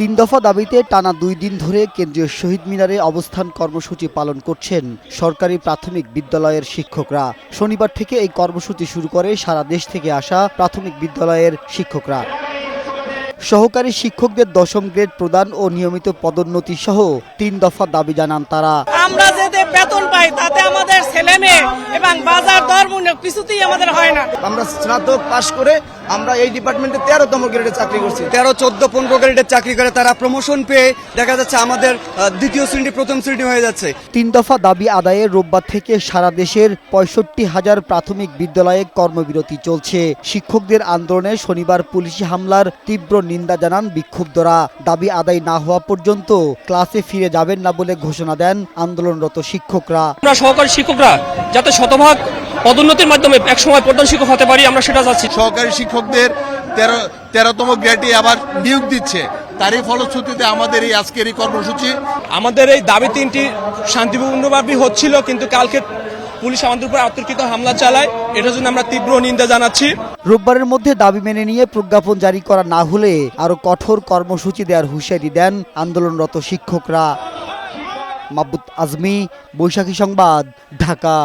তিন দফা দাবিতে টানা দুই দিন ধরে কেন্দ্রীয় শহীদ মিনারে অবস্থান কর্মসূচি পালন করছেন সরকারি প্রাথমিক বিদ্যালয়ের শিক্ষকরা। শনিবার থেকে এই কর্মসূচি শুরু করে সারা দেশ থেকে আসা প্রাথমিক বিদ্যালয়ের শিক্ষকরা। সহকারী শিক্ষকদের দশম গ্রেড প্রদান ও নিয়মিত পদোন্নতি সহ তিন দফা দাবি জানান তারা। আমরা যেতে বেতন পাই, তাতে আমাদের ছেলে মেয়ে এবং বাজার দর মূল্য কিছুতেই আমাদের হয় না। আমরা স্নাতক পাশ করে আমরা এই ডিপার্টমেন্টে তেরোতম গ্রেডে চাকরি করছি। তেরো চোদ্দ পনেরো গ্রেডের চাকরি করে তারা প্রমোশন পেয়ে দেখা যাচ্ছে আমাদের দ্বিতীয় শ্রেণি প্রথম শ্রেণি হয়ে যাচ্ছে। তিন দফা দাবি আদায়ে রোববার থেকে সারা দেশের পঁয়ষট্টি হাজার প্রাথমিক বিদ্যালয়ে কর্মবিরতি চলছে। শিক্ষকদের আন্দোলনে শনিবার পুলিশি হামলার তীব্র নিন্দা জানান বিক্ষুব্ধরা। দাবি আদায় না হওয়া পর্যন্ত ক্লাসে ফিরে যাবেন না বলে ঘোষণা দেন আন্দোলনরত শিক্ষকরা। আমরা শিক্ষকরা যাতে শতভাগ পদোন্নতির মাধ্যমে একসময় প্রধান শিক্ষক হতে পারি আমরা সেটা চাচ্ছি। সহকারী শিক্ষকদের তেরো তেরোতম গ্রেডে আবার নিয়োগ দিচ্ছে। তারই ফলশ্রুতিতে আমাদের এই আজকের এই কর্মসূচি আমাদের এই দাবি তিনটি শান্তিপূর্ণভাবে হচ্ছিল কিন্তু কালকে পুলিশ আমাদের উপর অতর্কিত হামলা চালায়। এটার জন্য আমরা তীব্র নিন্দা জানাচ্ছি। রোববারের মধ্যে দাবি মেনে নিয়ে প্রজ্ঞাপন জারি করা না হলে আরও কঠোর কর্মসূচি দেওয়ার হুঁশিয়ারি দেন আন্দোলনরত শিক্ষকরা। মাবুত আজমি বৈশাখী সংবাদ ঢাকা।